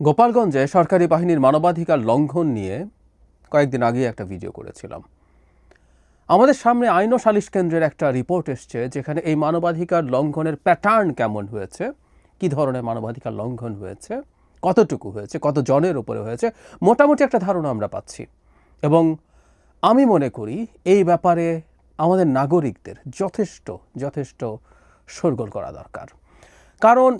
গোপালগঞ্জে সরকারি বাহিনীর মানবাধিকার লঙ্ঘন নিয়ে কয়েকদিন আগে একটা ভিডিও করেছিলাম। আমাদের সামনে আইন ও সালিশ কেন্দ্রের একটা রিপোর্ট এসছে যেখানে এই মানবাধিকার লঙ্ঘনের প্যাটার্ন কেমন হয়েছে, কি ধরনের মানবাধিকার লঙ্ঘন হয়েছে, কতটুকু হয়েছে কত জনের উপরে হয়েছে, মোটামুটি একটা ধারণা আমরা পাচ্ছি। এবং আমি মনে করি এই ব্যাপারে আমাদের নাগরিকদের যথেষ্ট যথেষ্ট শোরগোল করা দরকার। কারণ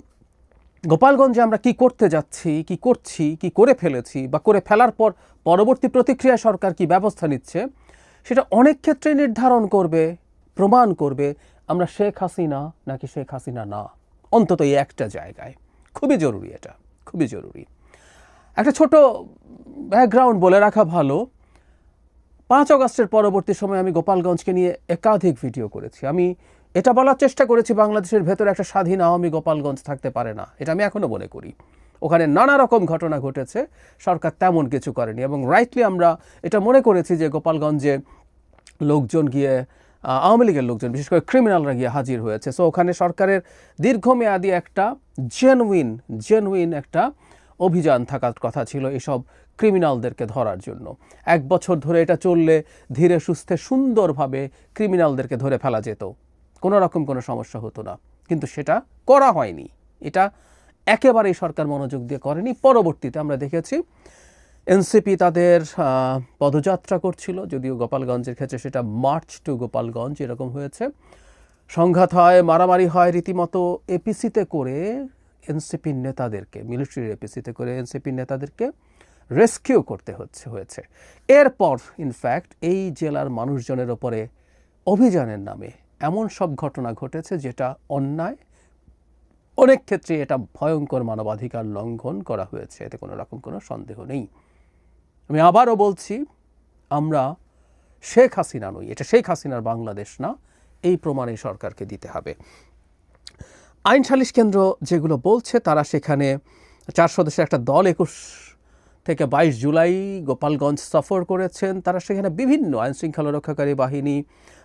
গোপালগঞ্জে আমরা কি করতে যাচ্ছি, কি করছি, কি করে ফেলেছি বা করে ফেলার পর পরবর্তী প্রতিক্রিয়া সরকার কি ব্যবস্থা নিচ্ছে, সেটা অনেক ক্ষেত্রে নির্ধারণ করবে, প্রমাণ করবে, আমরা শেখ হাসিনা নাকি শেখ হাসিনা না? অন্তত এই একটা জায়গায়। খুবই জরুরি এটা, খুবই জরুরি। একটা ছোট ব্যাকগ্রাউন্ড বলে রাখা ভালো, পাঁচ অগস্টের পরবর্তী সময় আমি গোপালগঞ্জকে নিয়ে একাধিক ভিডিও করেছি। আমি এটা বলার চেষ্টা করেছি, বাংলাদেশের ভেতরে একটা স্বাধীন আওয়ামী গোপালগঞ্জ থাকতে পারে না। এটা আমি এখনও মনে করি। ওখানে নানা রকম ঘটনা ঘটেছে, সরকার তেমন কিছু করেনি এবং রাইটলি আমরা এটা মনে করেছি যে গোপালগঞ্জে লোকজন গিয়ে আওয়ামী লীগের লোকজন, বিশেষ করে ক্রিমিনালরা গিয়ে হাজির হয়েছে। সো ওখানে সরকারের দীর্ঘমেয়াদী একটা জেনুইন জেনুইন একটা অভিযান থাকার কথা ছিল এসব ক্রিমিনালদেরকে ধরার জন্য। এক বছর ধরে এটা চললে ধীরে সুস্থে সুন্দরভাবে ক্রিমিনালদেরকে ধরে ফেলা যেত। কোনো রকম কোনো সমস্যা হতো না। কিন্তু সেটা করা হয়নি। এটা একেবারেই সরকার মনোযোগ দিয়ে করেনি। পরবর্তীতে আমরা দেখেছি এনসিপি তাদের পদযাত্রা করছিল। যদিও গোপালগঞ্জের ক্ষেত্রে সেটা মার্চ টু গোপালগঞ্জ এরকম হয়েছে। সংঘাত হয়, মারামারি হয় রীতিমতো এপিসিতে করে এনসিপির নেতাদেরকে, মিলিটারির এপিসিতে করে এনসিপির নেতাদেরকে রেস্কিউ করতে হচ্ছে, হয়েছে। এরপর ইনফ্যাক্ট এই জেলার মানুষজনের ওপরে অভিযানের নামে এমন সব ঘটনা ঘটেছে যেটা অন্যায়। অনেক ক্ষেত্রে এটা ভয়ঙ্কর মানবাধিকার লঙ্ঘন করা হয়েছে, এতে কোনো রকম কোনো সন্দেহ নেই। আমি আবারও বলছি, আমরা শেখ হাসিনা নই, এটা শেখ হাসিনার বাংলাদেশ না, এই প্রমাণ সরকারকে দিতে হবে। আইন সালিশ কেন্দ্র যেগুলো বলছে, তারা সেখানে চার সদস্যের একটা দল একুশ থেকে বাইশ জুলাই গোপালগঞ্জ সফর করেছেন। তারা সেখানে বিভিন্ন আইন শৃঙ্খলা রক্ষাকারী বাহিনী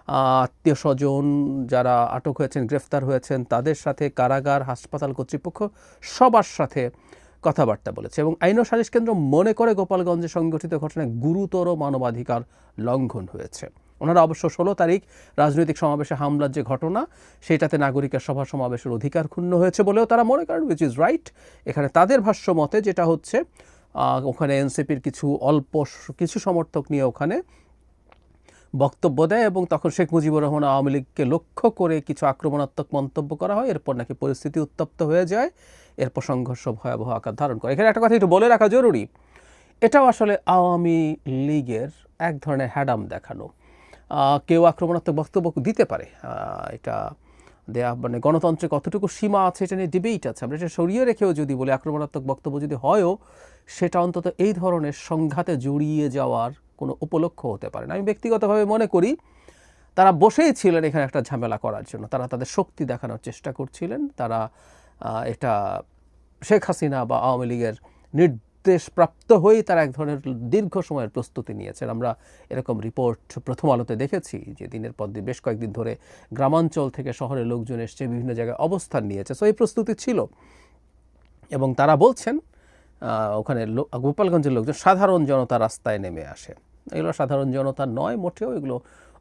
আত্মীয় স্বজন যারা আটক হয়েছেন, গ্রেফতার হয়েছেন, তাদের সাথে কারাগার, হাসপাতাল কর্তৃপক্ষ সবার সাথে কথাবার্তা বলেছে এবং আইন ও সালিশ কেন্দ্র মনে করে গোপালগঞ্জে সংগঠিত ঘটনায় গুরুতর মানবাধিকার লঙ্ঘন হয়েছে। ওনারা অবশ্য ষোলো তারিখ রাজনৈতিক সমাবেশে হামলার যে ঘটনা, সেটাতে নাগরিকের সভা সমাবেশের অধিকার ক্ষুণ্ণ হয়েছে বলেও তারা মনে করেন উইচ ইজ রাইট এখানে তাদের ভাষ্য মতে যেটা হচ্ছে ওখানে এনসিপির কিছু অল্প, কিছু সমর্থক নিয়ে ওখানে বক্তব্য দেয় এবং তখন শেখ মুজিবুর রহমান আওয়ামী লীগকে লক্ষ্য করে কিছু আক্রমণাত্মক মন্তব্য করা হয়। এরপর নাকি পরিস্থিতি উত্তপ্ত হয়ে যায়। এরপর সংঘর্ষ ভয়াবহ আকার ধারণ করে। এখানে একটা কথা একটু বলে রাখা জরুরি। এটাও আসলে আওয়ামী লীগের এক ধরনের হ্যাডাম দেখানো। কেউ আক্রমণাত্মক বক্তব্য দিতে পারে। এটা দেয়া মানে গণতন্ত্রে কতটুকু সীমা আছে এটা নিয়ে ডিবেট আছে। আমরা এটা সরিয়ে রেখেও যদি বলি, আক্রমণাত্মক বক্তব্য যদি হয়ও, সেটা অন্তত এই ধরনের সংঘাতে জড়িয়ে যাওয়ার কোনো উপলক্ষ হতে পারে না। আমি ব্যক্তিগতভাবে মনে করি তারা বসেই ছিলেন এখানে একটা ঝামেলা করার জন্য। তারা তাদের শক্তি দেখানোর চেষ্টা করছিলেন। তারা এটা শেখ হাসিনা বা আওয়ামী লীগের নির্দেশ প্রাপ্ত হয়েই তারা এক ধরনের দীর্ঘ সময়ের প্রস্তুতি নিয়েছেন। আমরা এরকম রিপোর্ট প্রথম আলোতে দেখেছি যে দিনের পর দিন বেশ কয়েকদিন ধরে গ্রামাঞ্চল থেকে শহরের লোকজন এসছে, বিভিন্ন জায়গায় অবস্থান নিয়েছে। সো এই প্রস্তুতি ছিল। এবং তারা বলছেন ওখানে গোপালগঞ্জের লোকজন সাধারণ জনতা রাস্তায় নেমে আসে। এগুলো সাধারণ জনতা নয়, মোটেও এগুলো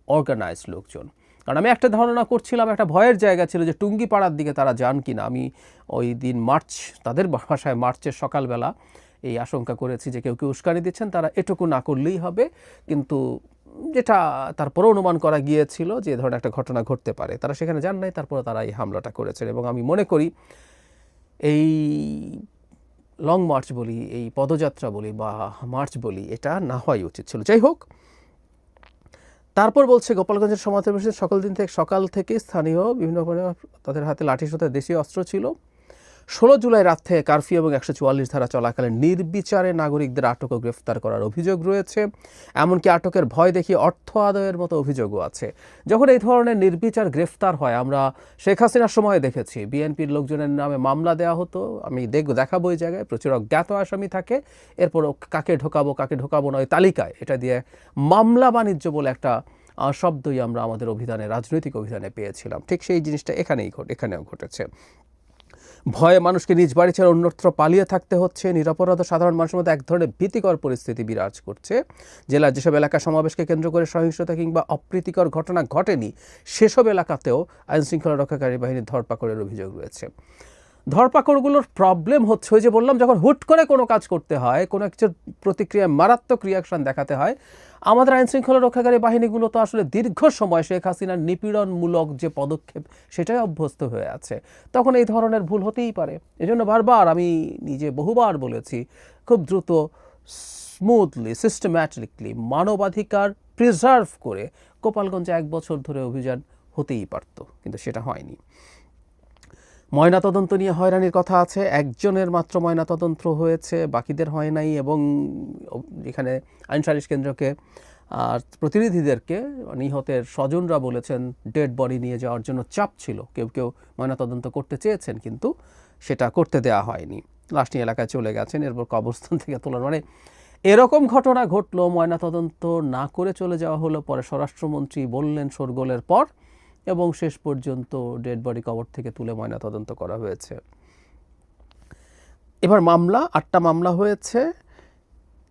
অর্গানাইজড লোকজন। কারণ আমি একটা ধারণা করছিলাম, একটা ভয়ের জায়গা ছিল যে টুঙ্গি পাড়ার দিকে তারা যান কি না আমি ওই দিন মার্চ, তাদের ভাষায় মার্চের সকালবেলা এই আশঙ্কা করেছি যে কেউ কেউ উস্কানি দিচ্ছেন, তারা এটুকু না করলেই হবে। কিন্তু যেটা তারপরে অনুমান করা গিয়েছিল যে ধরনের একটা ঘটনা ঘটতে পারে। তারা সেখানে যান নাই, তারপরে তারা এই হামলাটা করেছেন। এবং আমি মনে করি এই লং মার্চ বলি, এই পদযাত্রা বলি বা মার্চ বলি, এটা না হওয়াই উচিত ছিল। যাই হোক, তারপর বলছে গোপালগঞ্জের সমাজ সকল দিন থেকে, সকাল থেকে স্থানীয় বিভিন্ন তাদের হাতে লাঠি সাথে দেশীয় অস্ত্র ছিল। ষোলো জুলাই রাত থেকে কারফিউ এবং একশো চুয়াল্লিশ ধারা চলাকালে নির্বিচারে নাগরিকদের আটক ও গ্রেফতার করার অভিযোগ রয়েছে। এমনকি আটকের ভয় দেখিয়ে অর্থ আদায়ের মতো অভিযোগও আছে। যখন এই ধরনের নির্বিচার গ্রেফতার হয়, আমরা শেখ হাসিনার সময় দেখেছি। বিএনপির লোকজনের নামে মামলা দেওয়া হতো। আমি দেখব, দেখাবো ওই জায়গায়। প্রচুর অজ্ঞাত আসামি থাকে। এরপর কাকে ঢোকাবো কাকে ঢোকাবো না ওই তালিকায়। এটা দিয়ে মামলা বাণিজ্য বলে একটা শব্দই আমরা আমাদের অভিধানে, রাজনৈতিক অভিধানে পেয়েছিলাম। ঠিক সেই জিনিসটা এখানেই এখানেও ঘটেছে। ভয়ে মানুষকে নিজ বাড়ি ছেড়ে অন্যত্র পালিয়ে থাকতে হচ্ছে। নিরাপরাধ সাধারণ মানুষের মধ্যে এক ধরনের ভীতিকর পরিস্থিতি বিরাজ করছে। জেলার যেসব এলাকা সমাবেশকে কেন্দ্র করে সহিংসতা কিংবা অপ্রীতিকর ঘটনা ঘটেনি, সেসব এলাকাতেও আইনশৃঙ্খলা রক্ষাকারী বাহিনীর ধরপাকড়ের অভিযোগ রয়েছে। ধরপাকড়গুলোর প্রবলেম হচ্ছে ওই যে বললাম, যখন হুট করে কোনো কাজ করতে হয়, কোনো কিছুর প্রতিক্রিয়ায় মারাত্মক রিয়াকশন দেখাতে হয়, আমাদের আইন শৃঙ্খলা রক্ষাকারী বাহিনীগুলো তো আসলে দীর্ঘ সময় শেখ হাসিনার নিপীড়নমূলক যে পদক্ষেপ, সেটাই অভ্যস্ত হয়ে আছে। তখন এই ধরনের ভুল হতেই পারে। এজন্য বারবার আমি নিজে বহুবার বলেছি, খুব দ্রুত স্মুথলি সিস্টেম্যাটিকলি মানবাধিকার প্রিজার্ভ করে গোপালগঞ্জে এক বছর ধরে অভিযান হতেই পারত, কিন্তু সেটা হয়নি। ময়নাতদন্ত নিয়ে হয়রানির কথা আছে। একজনের মাত্র ময়নাতদন্ত হয়েছে, বাকিদের হয় নাই এবং এখানে আইন সালিশ কেন্দ্রকে আর প্রতিনিধিদেরকে নিহতের স্বজনরা বলেছেন ডেড বডি নিয়ে যাওয়ার জন্য চাপ ছিল। কেউ কেউ ময়নাতদন্ত করতে চেয়েছেন কিন্তু সেটা করতে দেওয়া হয়নি। নিয়ে এলাকায় চলে গেছেন, এরপর কবরস্থান থেকে তোলার মানে এরকম ঘটনা ঘটলো। ময়নাতদন্ত না করে চলে যাওয়া হলো। পরে স্বরাষ্ট্রমন্ত্রী বললেন, শোরগোলের পর এবং শেষ পর্যন্ত ডেড বডি কবর থেকে তুলে ময়না তদন্ত করা হয়েছে। এবার মামলা, আটটা মামলা হয়েছে।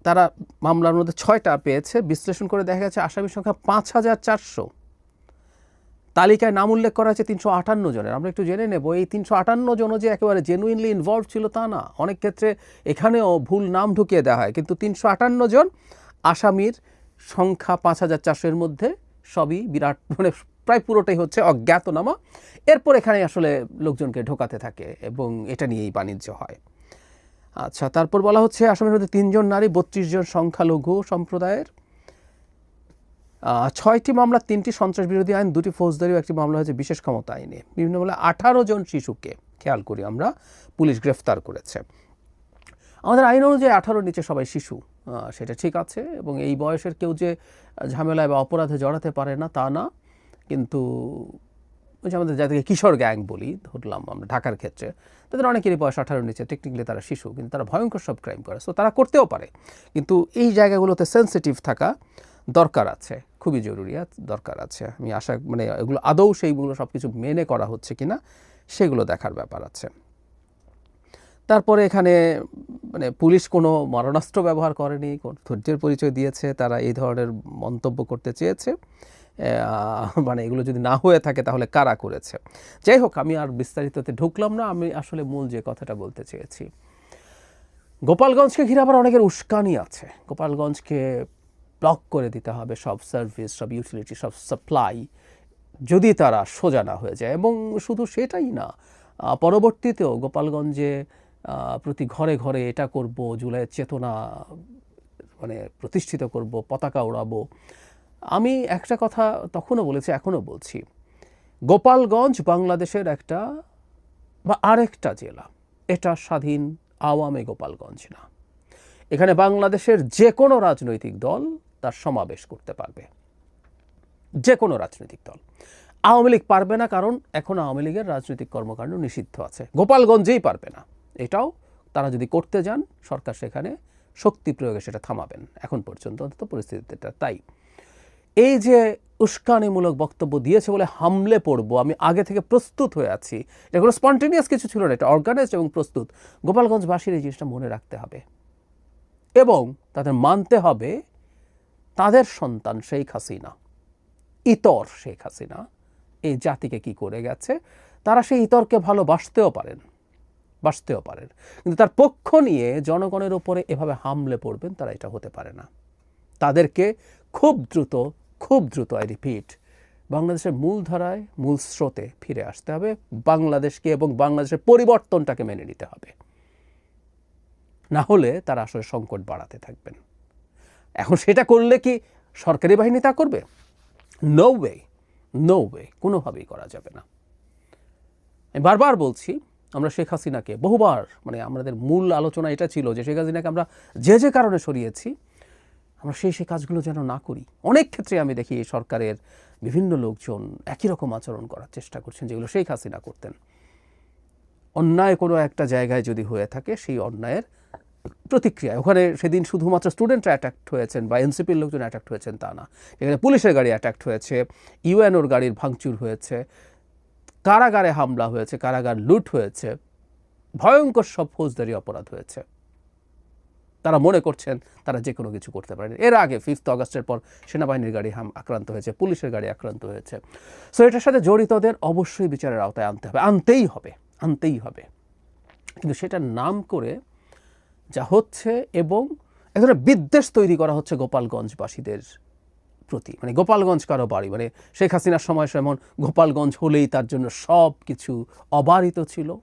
তারা মামলার মধ্যে ছয়টা পেয়েছে। বিশ্লেষণ করে দেখা গেছে আসামির সংখ্যা পাঁচ হাজার চারশো। তালিকায় নাম উল্লেখ করা হয়েছে তিনশো আটান্ন জনের। আমরা একটু জেনে নেব, এই তিনশো আটান্ন জনও যে একেবারে জেনুইনলি ইনভলভ ছিল তা না। অনেক ক্ষেত্রে এখানেও ভুল নাম ঢুকিয়ে দেওয়া হয়। কিন্তু তিনশো আটান্ন জন আসামির সংখ্যা পাঁচ হাজার চারশোর মধ্যে সবই বিরাট মানে প্রায় পুরোটাই হচ্ছে অজ্ঞাতনামা। এরপর এখানে আসলে লোকজনকে ঢোকাতে থাকে এবং এটা নিয়েই বাণিজ্য হয়। আচ্ছা তারপর বলা হচ্ছে আসামের মধ্যে তিনজন নারী, বত্রিশ জন সংখ্যালঘু সম্প্রদায়ের। ছয়টি মামলা, তিনটি সন্ত্রাস বিরোধী আইন, দুটি ফৌজদারি একটি মামলা হয়েছে বিশেষ ক্ষমতা আইনে। বিভিন্ন মামলায় আঠারো জন শিশুকে, খেয়াল করি আমরা, পুলিশ গ্রেফতার করেছে। আমাদের আইন অনুযায়ী আঠারোর নিচে সবাই শিশু সেটা ঠিক আছে এবং এই বয়সের কেউ যে ঝামেলায় বা অপরাধে জড়াতে পারে না, তা না। কিন্তু ওই যে আমাদের যাদেরকে কিশোর গ্যাং বলি, ধরলাম আমরা ঢাকার ক্ষেত্রে, তাদের অনেকেরই বয়স আঠারোর নিচে টেকনিক্যালি তারা শিশু, কিন্তু তারা ভয়ঙ্কর সব ক্রাইম করে। সো তারা করতেও পারে। কিন্তু এই জায়গাগুলোতে সেন্সিটিভ থাকা দরকার আছে, খুবই জরুরি দরকার আছে। আমি আশা মানে এগুলো আদৌ সেইগুলো সব কিছু মেনে করা হচ্ছে কিনা, সেগুলো দেখার ব্যাপার আছে। তারপরে এখানে মানে পুলিশ কোনো মারণাস্ত্র ব্যবহার করেনি ধৈর্যের পরিচয় দিয়েছে, তারা এই ধরনের মন্তব্য করতে চেয়েছে। মানে এগুলো যদি না হয়ে থাকে তাহলে কারা করেছে? যাই হোক, আমি আর বিস্তারিততে ঢুকলাম না, আমি আসলে মূল যে কথাটা বলতে চেয়েছি। গোপালগঞ্জকে ঘিরে আবার অনেকের উস্কানি আছে। গোপালগঞ্জকে ব্লক করে দিতে হবে সব সার্ভিস সব ইউটিলিটি সব সাপ্লাই যদি তারা সোজা না হয়ে যায়। এবং শুধু সেটাই না পরবর্তীতেও গোপালগঞ্জে প্রতি ঘরে ঘরে এটা করব, জুলাইয়ের চেতনা মানে প্রতিষ্ঠিত করব, পতাকা উড়াবো আমি একটা কথা তখনও বলেছি, এখনও বলছি। গোপালগঞ্জ বাংলাদেশের একটা বা আরেকটা জেলা, এটা স্বাধীন আওয়ামী গোপালগঞ্জ না। এখানে বাংলাদেশের যে কোনো রাজনৈতিক দল তার সমাবেশ করতে পারবে। যে কোনো রাজনৈতিক দল। আওয়ামী লীগ পারবে না কারণ এখন আওয়ামী লীগের রাজনৈতিক কর্মকাণ্ড নিষিদ্ধ আছে। গোপালগঞ্জেই পারবে না। এটাও তারা যদি করতে যান, সরকার সেখানে শক্তি প্রয়োগে সেটা থামাবেন। এখন পর্যন্ত অন্তত পরিস্থিতিটা তাই। এই যে উস্কানিমূলক বক্তব্য দিয়েছে বলে হামলে পড়ব, আমি আগে থেকে প্রস্তুত হয়ে আছি। এটা কোনো স্পন্টেনিয়াস কিছু ছিল না, এটা অর্গানাইজড এবং প্রস্তুত। গোপালগঞ্জবাসীর এই জিনিসটা মনে রাখতে হবে। এবং তাদের মানতে হবে, তাদের সন্তান শেখ হাসিনা, ইতর শেখ হাসিনা, এই জাতিকে কি করে গেছে, তারা সেই ইতরকে ভালোবাসতেও পারেন, বাসতেও পারেন। কিন্তু তার পক্ষ নিয়ে জনগণের ওপরে এভাবে হামলে পড়বেন, তারা এটা হতে পারে না। তাদেরকে খুব দ্রুত খুব দ্রুত আই রিপিট বাংলাদেশের মূল ধারায় মূল স্রোতে ফিরে আসতে হবে। বাংলাদেশকে এবং বাংলাদেশের পরিবর্তনটাকে মেনে নিতে হবে। না হলে তারা আসলে সংকট বাড়াতে থাকবেন। এখন সেটা করলে কি সরকারি বাহিনী তা করবে? নো ওয়ে নো ওয়ে কোনোভাবেই করা যাবে না। আমি বারবার বলছি, আমরা শেখ হাসিনাকে বহুবার মানে আমাদের মূল আলোচনা এটা ছিল যে শেখ হাসিনাকে আমরা যে যে কারণে সরিয়েছি আমরা সেই সেই কাজগুলো যেন না করি। অনেক ক্ষেত্রে আমি দেখি এই সরকারের বিভিন্ন লোকজন একই রকম আচরণ করার চেষ্টা করছেন, যেগুলো শেখ হাসিনা করতেন। অন্যায় কোনো একটা জায়গায় যদি হয়ে থাকে, সেই অন্যায়ের প্রতিক্রিয়া। ওখানে সেদিন শুধুমাত্র স্টুডেন্টরা অ্যাট্যাক্ট হয়েছেন বা এনসিপির লোকজন অ্যাট্যাক্ট হয়েছেন তা না। এখানে পুলিশের গাড়ি অ্যাট্যাক্ট হয়েছে ইউএনওর গাড়ির ভাঙচুর হয়েছে, কারাগারে হামলা হয়েছে, কারাগার লুট হয়েছে, ভয়ঙ্কর সব ফৌজদারি অপরাধ হয়েছে। তারা মনে করছেন তারা যে কোনো কিছু করতে পারেন। এর আগে ফিফথ অগস্টের পর সেনাবাহিনীর গাড়ি হাম আক্রান্ত হয়েছে, পুলিশের গাড়ি আক্রান্ত হয়েছে। সো এটার সাথে জড়িতদের অবশ্যই বিচারের আওতায় আনতে হবে। আনতেই হবে আনতেই হবে। কিন্তু সেটার নাম করে যা হচ্ছে এবং এক ধরনের বিদ্বেষ তৈরি করা হচ্ছে গোপালগঞ্জবাসীদের প্রতি। মানে গোপালগঞ্জ কারও বাড়ি মানে শেখ হাসিনার সময় যেমন গোপালগঞ্জ হলেই তার জন্য সব কিছু অবারিত ছিল।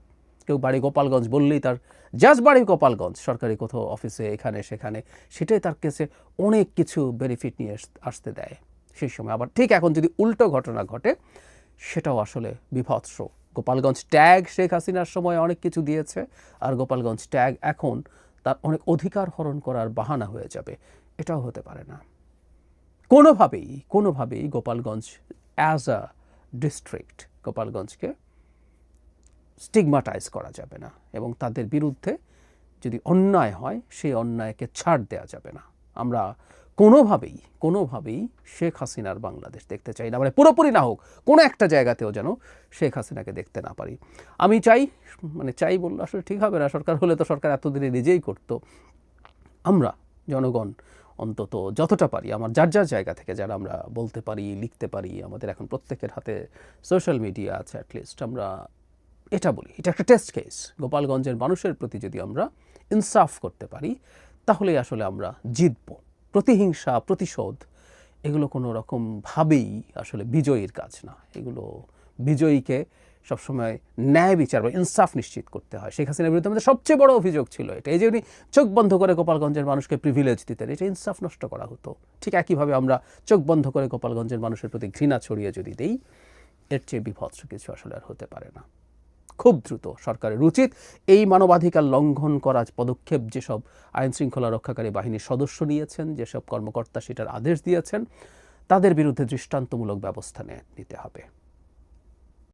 কেউ বাড়ি গোপালগঞ্জ বললেই তার জাস্ট বাড়ি গোপালগঞ্জ, সরকারি কোথাও অফিসে, এখানে, সেখানে, সেটাই তার কাছে অনেক কিছু বেনিফিট নিয়ে আস- আসতে দেয়। সেই সময় আবার ঠিক এখন যদি উল্টো ঘটনা ঘটে, সেটাও আসলে বিভৎস। গোপালগঞ্জ ট্যাগ শেখ হাসিনার সময় অনেক কিছু দিয়েছে, আর গোপালগঞ্জ ট্যাগ এখন তার অনেক অধিকার হরণ করার বাহানা হয়ে যাবে, এটাও হতে পারে না। কোনোভাবেই কোনোভাবেই গোপালগঞ্জ অ্যাজ আ ডিস্ট্রিক্ট গোপালগঞ্জকে স্টিগমাটাইজ করা যাবে না এবং তাদের বিরুদ্ধে যদি অন্যায় হয়, সেই অন্যায়কে ছাড় দেওয়া যাবে না। আমরা কোনোভাবেই কোনোভাবেই শেখ হাসিনার বাংলাদেশ দেখতে চাই না। মানে পুরোপুরি না হোক, কোনো একটা জায়গাতেও যেন শেখ হাসিনাকে দেখতে না পারি। আমি চাই মানে চাই বললে আসলে ঠিক হবে না, সরকার হলে তো সরকার এতদিনে নিজেই করতো। আমরা জনগণ অন্তত যতটা পারি, আমার যার যার জায়গা থেকে যারা আমরা বলতে পারি, লিখতে পারি, আমাদের এখন প্রত্যেকের হাতে সোশ্যাল মিডিয়া আছে অ্যাটলিস্ট আমরা এটা বলি, এটা একটা টেস্ট কেস গোপালগঞ্জের মানুষের প্রতি যদি আমরা ইনসাফ করতে পারি, তাহলেই আসলে আমরা জিতব। প্রতিহিংসা, প্রতিশোধ, এগুলো কোনো রকমভাবেই আসলে বিজয়ীর কাজ না। এগুলো বিজয়ীকে সবসময় ন্যায় বিচার বা ইনসাফ নিশ্চিত করতে হয়। শেখ হাসিনার বিরুদ্ধে আমাদের সবচেয়ে বড় অভিযোগ ছিল এটা। এই যে উনি চোখ বন্ধ করে গোপালগঞ্জের মানুষকে প্রিভিলেজ দিতেন, এটা ইনসাফ নষ্ট করা হতো। ঠিক একইভাবে আমরা চোখ বন্ধ করে গোপালগঞ্জের মানুষের প্রতি ঘৃণা ছড়িয়ে যদি দেই, এর চেয়ে বিভৎস কিছু আসলে আর হতে পারে না। খুব দ্রুত সরকারের উচিত এই মানবাধিকার লঙ্ঘন করার পদক্ষেপ যেসব আইন শৃঙ্খলা রক্ষাকারী বাহিনীর সদস্য নিয়েছেন, যেসব কর্মকর্তা সেটার আদেশ দিয়েছেন, তাদের বিরুদ্ধে দৃষ্টান্তমূলক ব্যবস্থা নিতে হবে।